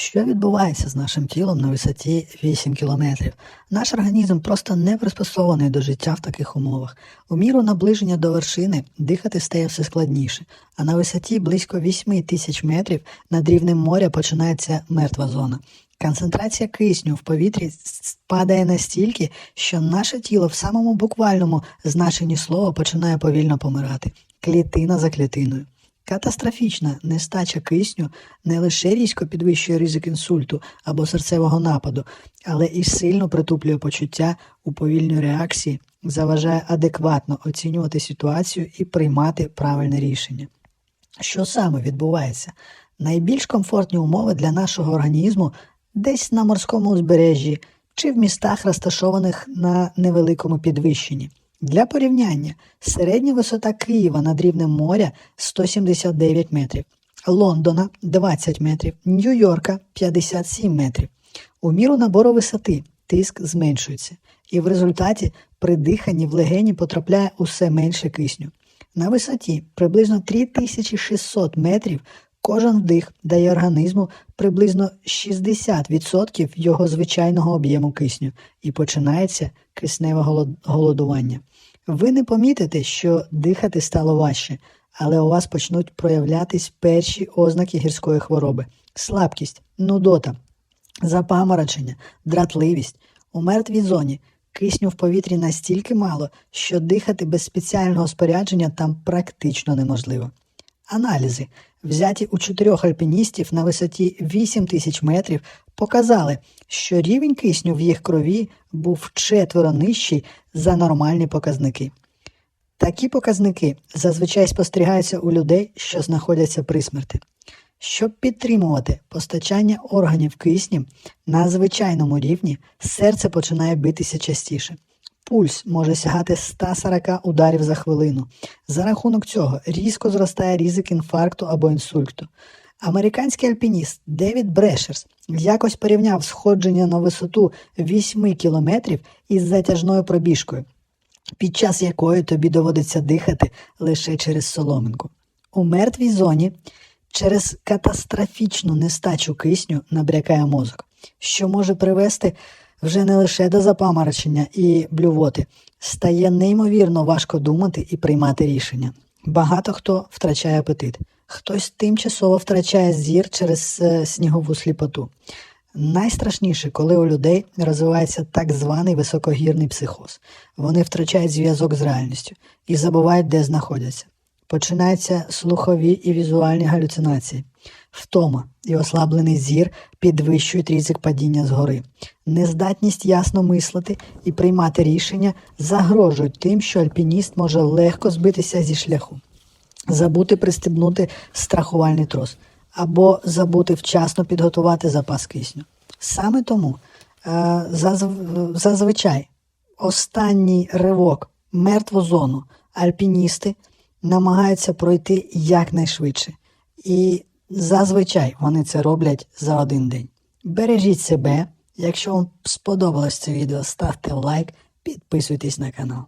Що відбувається з нашим тілом на висоті 8 кілометрів? Наш організм просто не приспосований до життя в таких умовах. У міру наближення до вершини дихати стає все складніше, а на висоті близько 8 тисяч метрів над рівнем моря починається мертва зона. Концентрація кисню в повітрі падає настільки, що наше тіло в самому буквальному значенні слова починає повільно помирати, клітина за клітиною. Катастрофічна нестача кисню не лише різко підвищує ризик інсульту або серцевого нападу, але і сильно притуплює почуття уповільнює реакції, заважає адекватно оцінювати ситуацію і приймати правильне рішення. Що саме відбувається? Найбільш комфортні умови для нашого організму десь на морському узбережжі чи в містах, розташованих на невеликому підвищенні. Для порівняння, середня висота Києва над рівнем моря 179 метрів, Лондона 20 метрів, Нью-Йорка 57 метрів. У міру набору висоти тиск зменшується, і в результаті при диханні в легені потрапляє усе менше кисню. На висоті приблизно 3600 метрів кожен вдих дає організму приблизно 60% його звичайного об'єму кисню і починається кисневе голодування. Ви не помітите, що дихати стало важче, але у вас почнуть проявлятись перші ознаки гірської хвороби: слабкість, нудота, запаморочення, дратливість. У мертвій зоні кисню в повітрі настільки мало, що дихати без спеціального спорядження там практично неможливо. Аналізи, взяті у чотирьох альпіністів на висоті 8 тисяч метрів, показали, що рівень кисню в їх крові був вчетверо нижчий за нормальні показники. Такі показники зазвичай спостерігаються у людей, що знаходяться при смерті. Щоб підтримувати постачання органів киснем на звичайному рівні, серце починає битися частіше. Пульс може сягати 140 ударів за хвилину. За рахунок цього різко зростає ризик інфаркту або інсульту. Американський альпініст Девід Брешерс якось порівняв сходження на висоту 8 кілометрів із затяжною пробіжкою, під час якої тобі доводиться дихати лише через соломинку. У мертвій зоні через катастрофічну нестачу кисню набрякає мозок, що може привести вже не лише до запаморочення і блювоти, стає неймовірно важко думати і приймати рішення. Багато хто втрачає апетит, хтось тимчасово втрачає зір через е, снігову сліпоту. Найстрашніше, коли у людей розвивається так званий високогірний психоз. Вони втрачають зв'язок з реальністю і забувають, де знаходяться. Починаються слухові і візуальні галюцинації, втома і ослаблений зір підвищують ризик падіння згори. Нездатність ясно мислити і приймати рішення загрожують тим, що альпініст може легко збитися зі шляху, забути пристебнути страхувальний трос або забути вчасно підготувати запас кисню. Саме тому е, зазв- зазвичай останній ривок, мертву зону альпіністи намагаються пройти якнайшвидше. І зазвичай вони це роблять за один день. Бережіть себе. Якщо вам сподобалось це відео, ставте лайк, підписуйтесь на канал.